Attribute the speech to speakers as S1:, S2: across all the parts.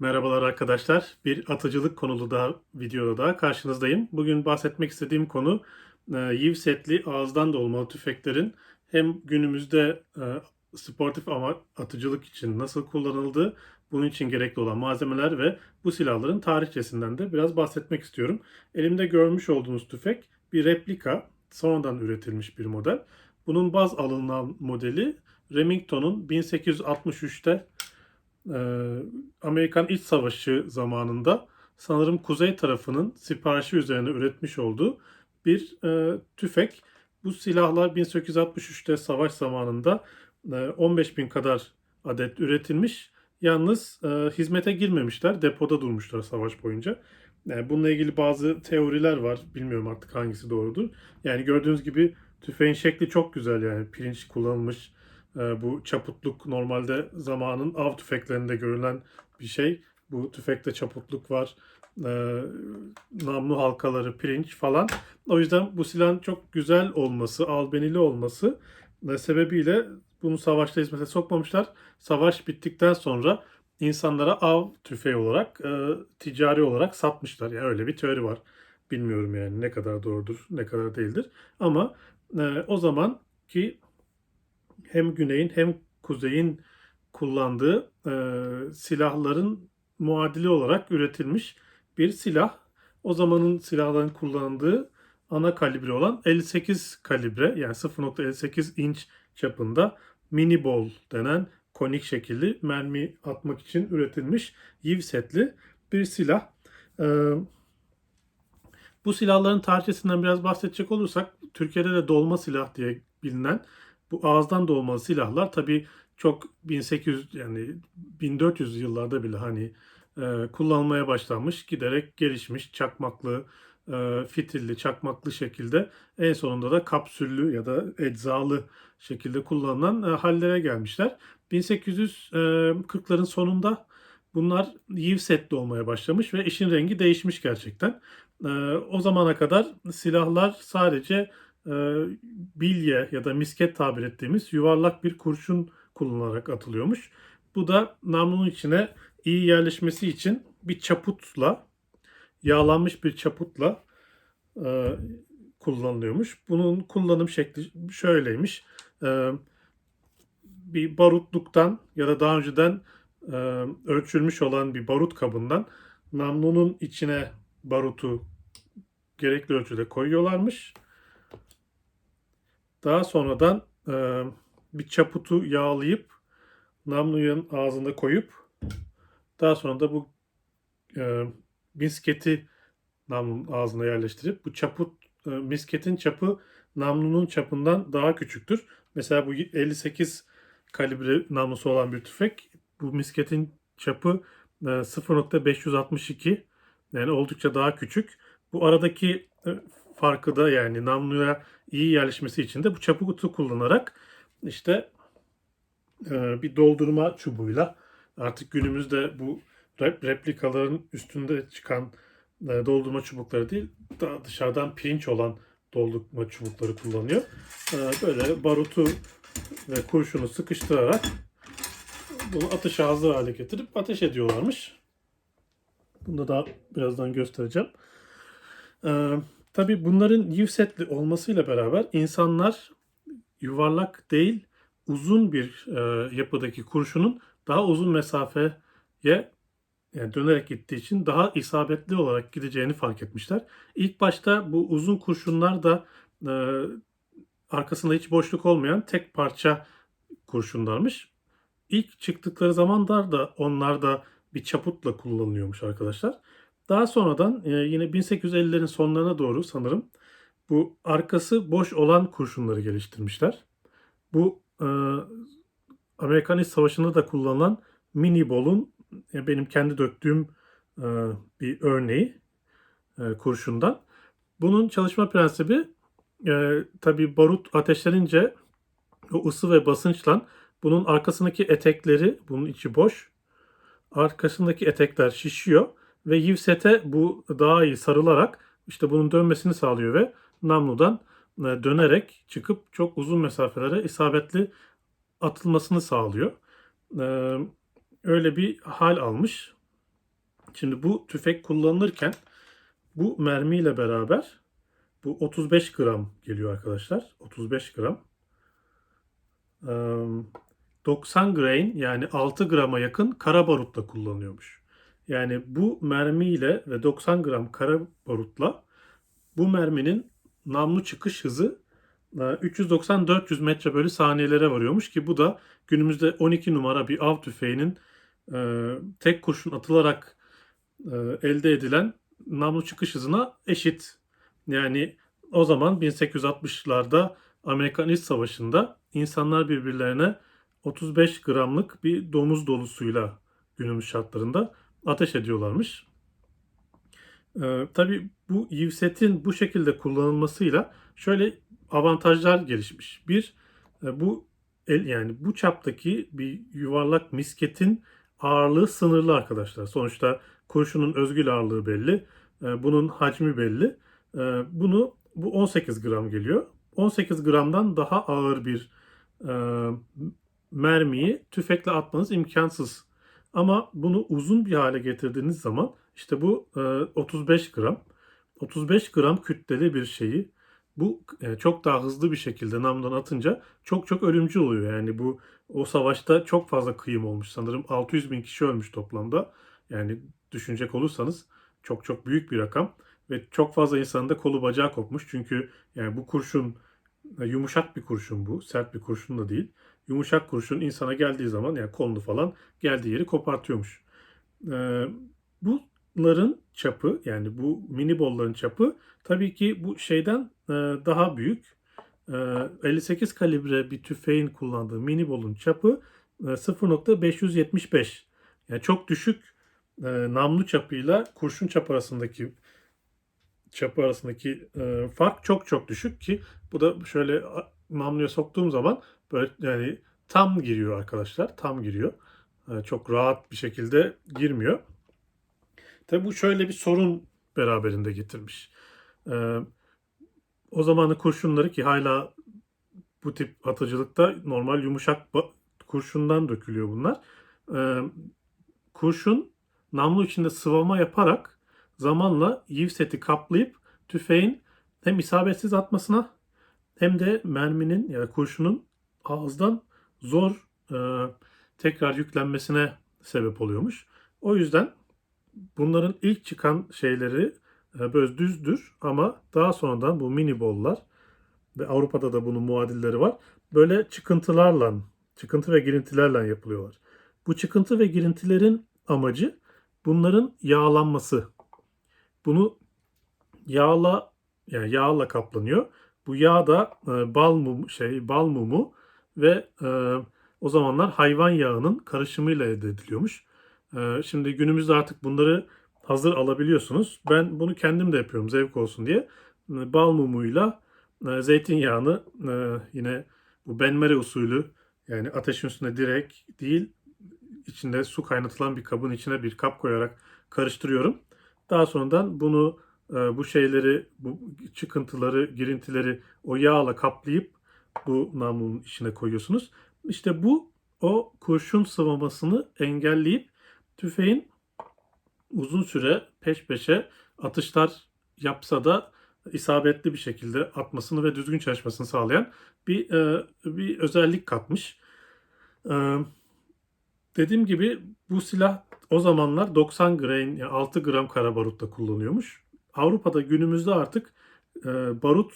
S1: Merhabalar arkadaşlar. Bir atıcılık konulu daha videoda daha karşınızdayım. Bugün bahsetmek istediğim konu e, yiv setli ağızdan dolmalı tüfeklerin hem günümüzde e, sportif ama atıcılık için nasıl kullanıldığı, bunun için gerekli olan malzemeler ve bu silahların tarihçesinden de biraz bahsetmek istiyorum. Elimde görmüş olduğunuz tüfek bir replika, sonradan üretilmiş bir model. Bunun baz alınan modeli Remington'un 1863'te ee, Amerikan İç Savaşı zamanında sanırım kuzey tarafının siparişi üzerine üretmiş olduğu bir e, tüfek. Bu silahlar 1863'te savaş zamanında e, 15 bin kadar adet üretilmiş. Yalnız e, hizmete girmemişler, depoda durmuşlar savaş boyunca. Yani bununla ilgili bazı teoriler var. Bilmiyorum artık hangisi doğrudur. Yani gördüğünüz gibi tüfeğin şekli çok güzel yani pirinç kullanılmış e, bu çaputluk normalde zamanın av tüfeklerinde görülen bir şey. Bu tüfekte çaputluk var. E, namlu halkaları, pirinç falan. O yüzden bu silahın çok güzel olması, albenili olması e, sebebiyle bunu savaşta hizmete sokmamışlar. Savaş bittikten sonra insanlara av tüfeği olarak, e, ticari olarak satmışlar. Yani öyle bir teori var. Bilmiyorum yani ne kadar doğrudur, ne kadar değildir. Ama e, o zaman ki hem güneyin hem kuzeyin kullandığı e, silahların muadili olarak üretilmiş bir silah. O zamanın silahların kullandığı ana kalibre olan 58 kalibre yani 0.58 inç çapında mini ball denen konik şekilli mermi atmak için üretilmiş yiv setli bir silah. Ee, bu silahların tarihçesinden biraz bahsedecek olursak Türkiye'de de dolma silah diye bilinen bu ağızdan dolmalı silahlar tabii çok 1800 yani 1400 yıllarda bile hani e, kullanılmaya başlanmış, giderek gelişmiş, çakmaklı, e, fitilli, çakmaklı şekilde en sonunda da kapsüllü ya da eczalı şekilde kullanılan e, hallere gelmişler. 1840'ların sonunda bunlar yiv setli olmaya başlamış ve işin rengi değişmiş gerçekten. E, o zamana kadar silahlar sadece e, bilye ya da misket tabir ettiğimiz yuvarlak bir kurşun kullanılarak atılıyormuş. Bu da namlunun içine iyi yerleşmesi için bir çaputla, yağlanmış bir çaputla e, kullanılıyormuş. Bunun kullanım şekli şöyleymiş. E, bir barutluktan ya da daha önceden e, ölçülmüş olan bir barut kabından namlunun içine barutu gerekli ölçüde koyuyorlarmış. Daha sonradan e, bir çaputu yağlayıp namlunun ağzında koyup daha sonra da bu e, misketi namlunun ağzına yerleştirip bu çaput e, misketin çapı namlunun çapından daha küçüktür. Mesela bu 58 kalibre namlusu olan bir tüfek bu misketin çapı e, 0.562 yani oldukça daha küçük. Bu aradaki e, farkı da yani namluya iyi yerleşmesi için de bu çaputu kullanarak işte e, bir doldurma çubuğuyla artık günümüzde bu replikaların üstünde çıkan e, doldurma çubukları değil daha dışarıdan pirinç olan doldurma çubukları kullanıyor. E, böyle barutu ve kurşunu sıkıştırarak bunu atışa hazır hale getirip ateş ediyorlarmış. Bunu da birazdan göstereceğim. Ee, Tabi bunların yiv setli olmasıyla beraber insanlar yuvarlak değil uzun bir e, yapıdaki kurşunun daha uzun mesafeye yani dönerek gittiği için daha isabetli olarak gideceğini fark etmişler. İlk başta bu uzun kurşunlar da e, arkasında hiç boşluk olmayan tek parça kurşunlarmış. İlk çıktıkları zamanlar da onlar da bir çaputla kullanılıyormuş arkadaşlar. Daha sonradan e, yine 1850'lerin sonlarına doğru sanırım bu arkası boş olan kurşunları geliştirmişler. Bu e, Amerikan İç Savaşı'nda da kullanılan mini bolun e, benim kendi döktüğüm e, bir örneği e, kurşundan. Bunun çalışma prensibi e, tabi barut ateşlenince o ısı ve basınçla bunun arkasındaki etekleri, bunun içi boş, arkasındaki etekler şişiyor ve yivsete bu daha iyi sarılarak işte bunun dönmesini sağlıyor ve namludan e, dönerek çıkıp çok uzun mesafelere isabetli atılmasını sağlıyor. E, öyle bir hal almış. Şimdi bu tüfek kullanılırken bu mermiyle beraber bu 35 gram geliyor arkadaşlar. 35 gram. Eee, 90 grain yani 6 grama yakın kara barut da kullanıyormuş. Yani bu mermiyle ve 90 gram kara barutla bu merminin namlu çıkış hızı e, 390-400 metre bölü saniyelere varıyormuş ki bu da günümüzde 12 numara bir av tüfeğinin e, tek kurşun atılarak e, elde edilen namlu çıkış hızına eşit. Yani o zaman 1860'larda Amerikan İç Savaşı'nda insanlar birbirlerine 35 gramlık bir domuz dolusuyla günümüz şartlarında ateş ediyorlarmış. Ee, tabii bu Yivset'in bu şekilde kullanılmasıyla şöyle avantajlar gelişmiş. Bir, e, bu el yani bu çaptaki bir yuvarlak misketin ağırlığı sınırlı arkadaşlar. Sonuçta kurşunun özgül ağırlığı belli. e, Bunun hacmi belli. E, Bunu bu 18 gram geliyor. 18 gramdan daha ağır bir mermiyi tüfekle atmanız imkansız. Ama bunu uzun bir hale getirdiğiniz zaman işte bu e, 35 gram. 35 gram kütleli bir şeyi bu e, çok daha hızlı bir şekilde namdan atınca çok çok ölümcül oluyor. Yani bu o savaşta çok fazla kıyım olmuş. Sanırım 600 bin kişi ölmüş toplamda. Yani düşünecek olursanız çok çok büyük bir rakam ve çok fazla insanın da kolu bacağı kopmuş. Çünkü yani bu kurşun e, yumuşak bir kurşun bu. Sert bir kurşun da değil. Yumuşak kurşun insana geldiği zaman yani kolunu falan geldiği yeri kopartıyormuş. Ee, bunların çapı yani bu mini bolların çapı tabii ki bu şeyden e, daha büyük. E, 58 kalibre bir tüfeğin kullandığı mini bolun çapı e, 0.575. Yani çok düşük e, namlu çapıyla kurşun çapı arasındaki çapı arasındaki e, fark çok çok düşük ki bu da şöyle namluya soktuğum zaman böyle yani tam giriyor arkadaşlar. Tam giriyor. E, çok rahat bir şekilde girmiyor. Tabi bu şöyle bir sorun beraberinde getirmiş. E, o zamanın kurşunları ki hala bu tip atıcılıkta normal yumuşak kurşundan dökülüyor bunlar. E, kurşun namlu içinde sıvama yaparak zamanla yiv seti kaplayıp tüfeğin hem isabetsiz atmasına hem de merminin ya da kurşunun ağızdan zor e, tekrar yüklenmesine sebep oluyormuş. O yüzden bunların ilk çıkan şeyleri e, böyle düzdür ama daha sonradan bu mini bollar ve Avrupa'da da bunun muadilleri var. Böyle çıkıntılarla, çıkıntı ve girintilerle yapılıyorlar. Bu çıkıntı ve girintilerin amacı bunların yağlanması. Bunu yağla yani yağla kaplanıyor. Bu yağ da e, bal mumu şey bal mumu ve e, o zamanlar hayvan yağının karışımıyla elde ediliyormuş. E, şimdi günümüzde artık bunları hazır alabiliyorsunuz. Ben bunu kendim de yapıyorum zevk olsun diye. E, bal mumuyla e, zeytinyağını e, yine bu benmere usulü yani ateşin üstüne direkt değil içinde su kaynatılan bir kabın içine bir kap koyarak karıştırıyorum. Daha sonradan bunu bu şeyleri, bu çıkıntıları, girintileri o yağla kaplayıp bu namlunun içine koyuyorsunuz. İşte bu o kurşun sıvamasını engelleyip tüfeğin uzun süre peş peşe atışlar yapsa da isabetli bir şekilde atmasını ve düzgün çalışmasını sağlayan bir e, bir özellik katmış. E, dediğim gibi bu silah o zamanlar 90 grain yani 6 gram kara kullanıyormuş. Avrupa'da günümüzde artık e, barut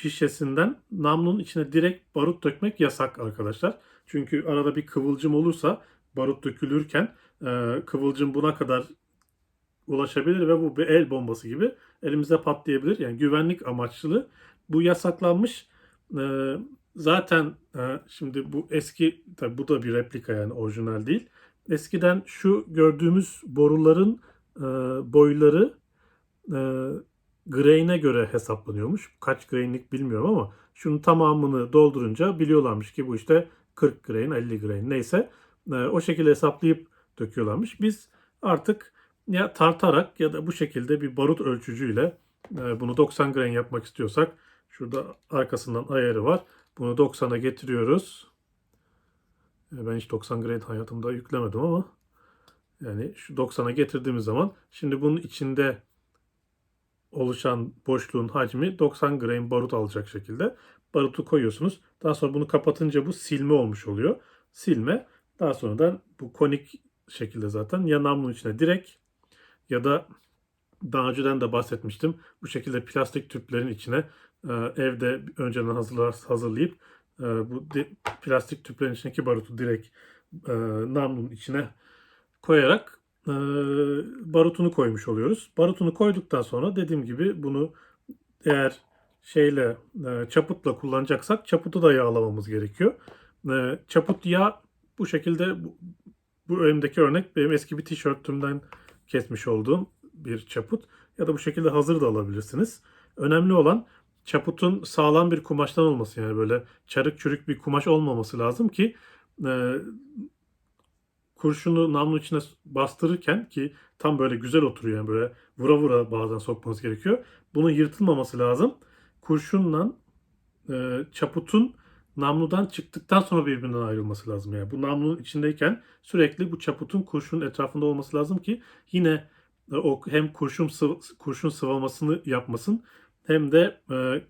S1: şişesinden namlunun içine direkt barut dökmek yasak arkadaşlar. Çünkü arada bir kıvılcım olursa barut dökülürken e, kıvılcım buna kadar ulaşabilir ve bu bir el bombası gibi elimize patlayabilir. Yani güvenlik amaçlı bu yasaklanmış. E, zaten e, şimdi bu eski tabi bu da bir replika yani orijinal değil. Eskiden şu gördüğümüz boruların e, boyları e, grain'e göre hesaplanıyormuş. Kaç grain'lik bilmiyorum ama şunun tamamını doldurunca biliyorlarmış ki bu işte 40 grain, 50 grain neyse e, o şekilde hesaplayıp döküyorlarmış. Biz artık ya tartarak ya da bu şekilde bir barut ölçücüyle e, bunu 90 grain yapmak istiyorsak şurada arkasından ayarı var. Bunu 90'a getiriyoruz. E, Ben hiç 90 grain hayatımda yüklemedim ama Yani şu 90'a getirdiğimiz zaman şimdi bunun içinde oluşan boşluğun hacmi 90 gram barut alacak şekilde barutu koyuyorsunuz. Daha sonra bunu kapatınca bu silme olmuş oluyor. Silme daha sonradan bu konik şekilde zaten ya namlunun içine direkt ya da daha önceden de bahsetmiştim. Bu şekilde plastik tüplerin içine e, evde önceden hazırlar, hazırlayıp e, bu plastik tüplerin içindeki barutu direkt e, namlunun içine koyarak e, barutunu koymuş oluyoruz. Barutunu koyduktan sonra dediğim gibi bunu eğer şeyle e, çaputla kullanacaksak çaputu da yağlamamız gerekiyor. E, çaput yağ bu şekilde bu, bu elimdeki örnek benim eski bir tişörtümden kesmiş olduğum bir çaput ya da bu şekilde hazır da alabilirsiniz. Önemli olan çaputun sağlam bir kumaştan olması yani böyle çarık çürük bir kumaş olmaması lazım ki e, kurşunu namlu içine bastırırken ki tam böyle güzel oturuyor yani böyle vura vura bazen sokmanız gerekiyor. Bunun yırtılmaması lazım. Kurşunla e, çaputun namludan çıktıktan sonra birbirinden ayrılması lazım. Yani bu namlunun içindeyken sürekli bu çaputun kurşunun etrafında olması lazım ki yine e, o hem kurşun sıv kurşun sıvamasını yapmasın hem de e,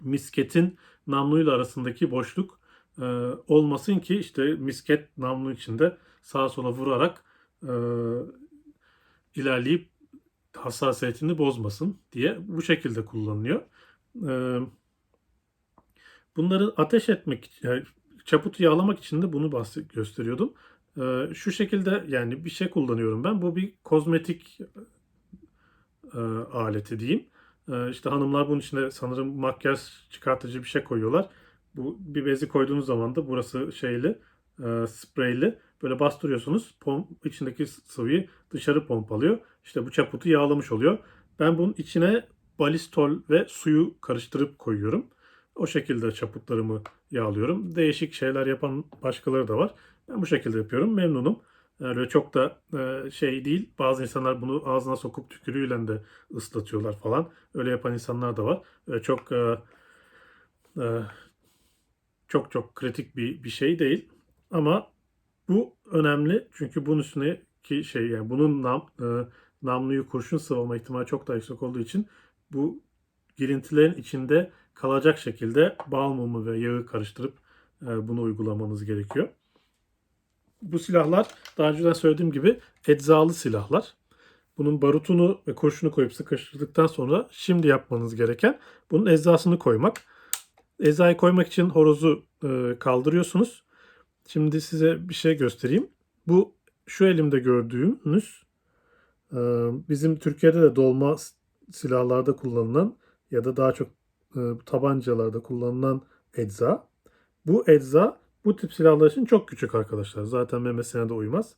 S1: misketin namluyla arasındaki boşluk e, olmasın ki işte misket namlu içinde sağa sola vurarak e, ilerleyip hassasiyetini bozmasın diye bu şekilde kullanılıyor. E, bunları ateş etmek yani çaputu yağlamak için de bunu bahset gösteriyordum. E, şu şekilde yani bir şey kullanıyorum ben. Bu bir kozmetik e, aleti diyeyim. E, işte hanımlar bunun içine sanırım makyaj çıkartıcı bir şey koyuyorlar. Bu bir bezi koyduğunuz zaman da burası şeyli, e, spreyli. Böyle bastırıyorsunuz. Pom, içindeki sıvıyı dışarı pompalıyor. İşte bu çaputu yağlamış oluyor. Ben bunun içine balistol ve suyu karıştırıp koyuyorum. O şekilde çaputlarımı yağlıyorum. Değişik şeyler yapan başkaları da var. Ben bu şekilde yapıyorum. Memnunum. Öyle çok da e, şey değil. Bazı insanlar bunu ağzına sokup tükürüğüyle de ıslatıyorlar falan. Öyle yapan insanlar da var. Öyle çok e, e, çok çok kritik bir bir şey değil. Ama bu önemli çünkü bunun üstündeki şey yani bunun nam, e, namluyu kurşun sıvama ihtimali çok daha yüksek olduğu için bu girintilerin içinde kalacak şekilde bal mumu ve yağı karıştırıp e, bunu uygulamanız gerekiyor. Bu silahlar daha önceden söylediğim gibi eczalı silahlar. Bunun barutunu ve kurşunu koyup sıkıştırdıktan sonra şimdi yapmanız gereken bunun eczasını koymak. Eczayı koymak için horozu e, kaldırıyorsunuz. Şimdi size bir şey göstereyim. Bu şu elimde gördüğünüz e, bizim Türkiye'de de dolma silahlarda kullanılan ya da daha çok e, tabancalarda kullanılan ecza. Bu ecza bu tip silahlar için çok küçük arkadaşlar. Zaten memesine de uymaz.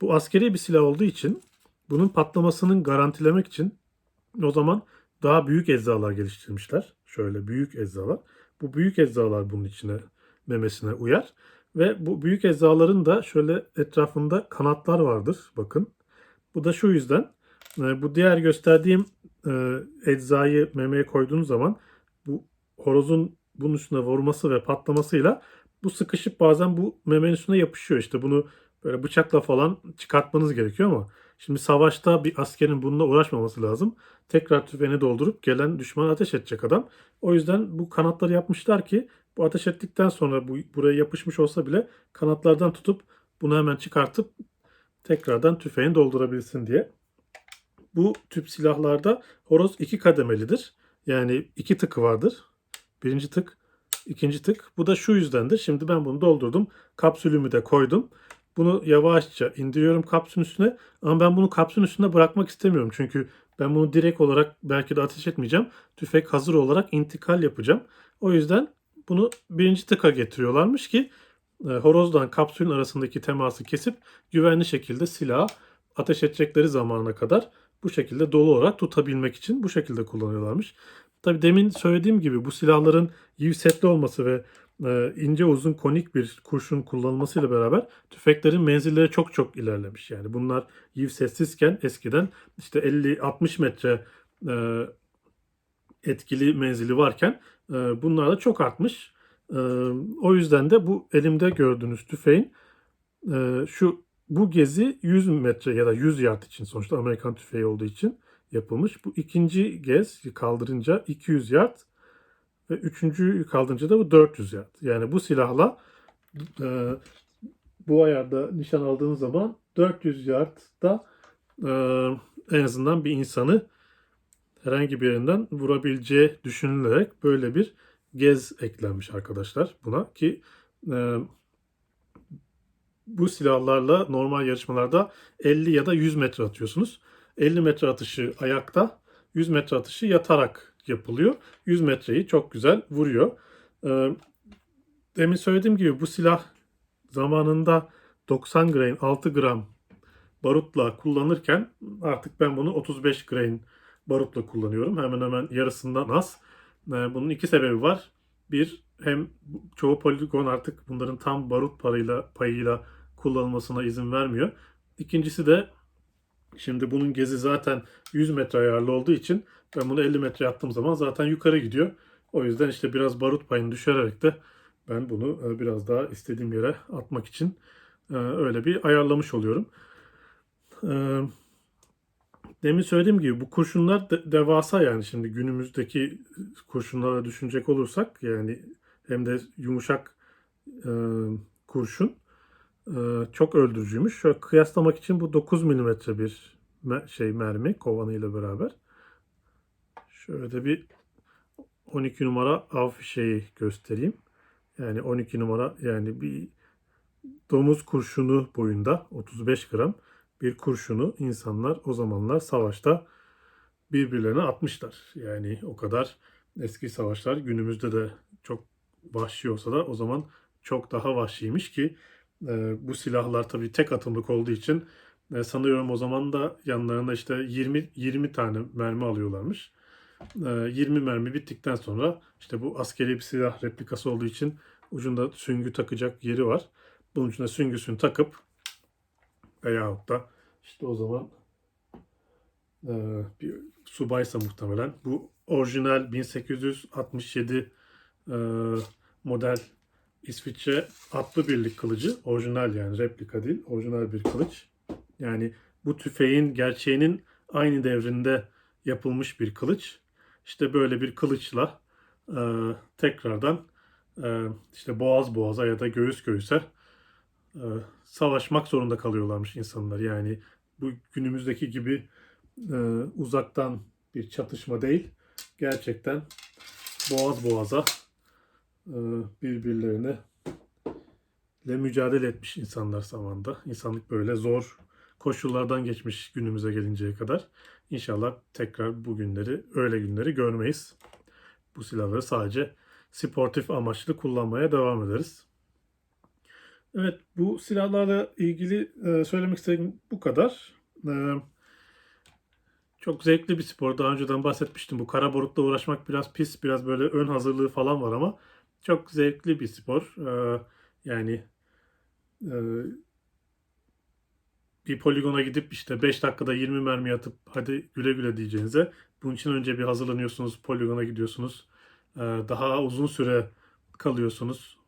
S1: Bu askeri bir silah olduğu için bunun patlamasının garantilemek için o zaman daha büyük eczalar geliştirmişler. Şöyle büyük eczalar. Bu büyük eczalar bunun içine memesine uyar. Ve bu büyük eczaların da şöyle etrafında kanatlar vardır. Bakın. Bu da şu yüzden. e, Bu diğer gösterdiğim e, eczayı memeye koyduğunuz zaman bu horozun bunun üstüne vurması ve patlamasıyla bu sıkışıp bazen bu memenin üstüne yapışıyor. İşte bunu böyle bıçakla falan çıkartmanız gerekiyor ama şimdi savaşta bir askerin bununla uğraşmaması lazım. Tekrar tüfeğini doldurup gelen düşmana ateş edecek adam. O yüzden bu kanatları yapmışlar ki bu ateş ettikten sonra bu buraya yapışmış olsa bile kanatlardan tutup bunu hemen çıkartıp tekrardan tüfeğini doldurabilsin diye. Bu tüp silahlarda horoz iki kademelidir. Yani iki tıkı vardır. Birinci tık, ikinci tık. Bu da şu yüzdendir. Şimdi ben bunu doldurdum. Kapsülümü de koydum. Bunu yavaşça indiriyorum kapsülün üstüne. Ama ben bunu kapsülün üstüne bırakmak istemiyorum. Çünkü ben bunu direkt olarak belki de ateş etmeyeceğim. Tüfek hazır olarak intikal yapacağım. O yüzden bunu birinci tıka getiriyorlarmış ki e, horozdan kapsülün arasındaki teması kesip güvenli şekilde silahı ateş edecekleri zamana kadar bu şekilde dolu olarak tutabilmek için bu şekilde kullanıyorlarmış. Tabi demin söylediğim gibi bu silahların yiv setli olması ve e, ince uzun konik bir kurşun kullanılmasıyla beraber tüfeklerin menzilleri çok çok ilerlemiş. Yani bunlar yiv setsizken eskiden işte 50-60 metre e, etkili menzili varken e, bunlar da çok artmış. E, o yüzden de bu elimde gördüğünüz tüfeğin e, şu bu gezi 100 metre ya da 100 yard için sonuçta Amerikan tüfeği olduğu için yapılmış. Bu ikinci gez kaldırınca 200 yard ve üçüncü kaldırınca da bu 400 yard. Yani bu silahla e, bu ayarda nişan aldığınız zaman 400 yardda e, en azından bir insanı herhangi bir yerinden vurabileceği düşünülerek böyle bir gez eklenmiş arkadaşlar buna ki e, bu silahlarla normal yarışmalarda 50 ya da 100 metre atıyorsunuz. 50 metre atışı ayakta, 100 metre atışı yatarak yapılıyor. 100 metreyi çok güzel vuruyor. Ee, demin söylediğim gibi bu silah zamanında 90 grain 6 gram barutla kullanırken artık ben bunu 35 grain barutla kullanıyorum. Hemen hemen yarısından az. Ee, bunun iki sebebi var. Bir hem çoğu poligon artık bunların tam barut parayla payıyla kullanılmasına izin vermiyor. İkincisi de şimdi bunun gezi zaten 100 metre ayarlı olduğu için ben bunu 50 metre attığım zaman zaten yukarı gidiyor. O yüzden işte biraz barut payını düşürerek de ben bunu e, biraz daha istediğim yere atmak için e, öyle bir ayarlamış oluyorum. Demin söylediğim gibi bu kurşunlar de- devasa yani şimdi günümüzdeki kurşunlara düşünecek olursak yani hem de yumuşak e, kurşun e, çok öldürücüymüş. Şöyle kıyaslamak için bu 9 milimetre bir me- şey mermi kovanıyla beraber. Şöyle de bir 12 numara av fişeği göstereyim. Yani 12 numara yani bir domuz kurşunu boyunda 35 gram bir kurşunu insanlar o zamanlar savaşta birbirlerine atmışlar. Yani o kadar eski savaşlar günümüzde de çok vahşi olsa da o zaman çok daha vahşiymiş ki e, bu silahlar tabii tek atımlık olduğu için e, sanıyorum o zaman da yanlarına işte 20 20 tane mermi alıyorlarmış. E, 20 mermi bittikten sonra işte bu askeri bir silah replikası olduğu için ucunda süngü takacak yeri var. Bunun içine süngüsünü takıp veyahut da işte o zaman e, bir subaysa muhtemelen bu orijinal 1867 e, model İsviçre atlı birlik kılıcı orijinal yani replika değil orijinal bir kılıç. Yani bu tüfeğin gerçeğinin aynı devrinde yapılmış bir kılıç. İşte böyle bir kılıçla e, tekrardan e, işte boğaz boğaza ya da göğüs göğüse savaşmak zorunda kalıyorlarmış insanlar. Yani bu günümüzdeki gibi e, uzaktan bir çatışma değil. Gerçekten boğaz boğaza e, birbirlerine ile mücadele etmiş insanlar zamanında. İnsanlık böyle zor koşullardan geçmiş günümüze gelinceye kadar. İnşallah tekrar bu günleri, öyle günleri görmeyiz. Bu silahları sadece sportif amaçlı kullanmaya devam ederiz. Evet, bu silahlarla ilgili e, söylemek istediğim bu kadar. E, çok zevkli bir spor. Daha önceden bahsetmiştim. Bu kara barutla uğraşmak biraz pis, biraz böyle ön hazırlığı falan var ama çok zevkli bir spor. E, yani bir poligona gidip işte 5 dakikada 20 mermi atıp hadi güle güle diyeceğinize bunun için önce bir hazırlanıyorsunuz, poligona gidiyorsunuz. Daha uzun süre kalıyorsunuz.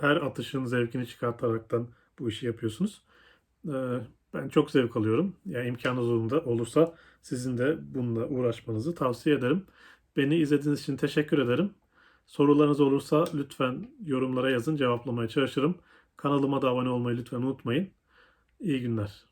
S1: Her atışın zevkini çıkartaraktan bu işi yapıyorsunuz. Ee, Ben çok zevk alıyorum. Yani imkanınız olursa, olursa sizin de bununla uğraşmanızı tavsiye ederim. Beni izlediğiniz için teşekkür ederim. Sorularınız olursa lütfen yorumlara yazın cevaplamaya çalışırım. Kanalıma da abone olmayı lütfen unutmayın. İyi günler.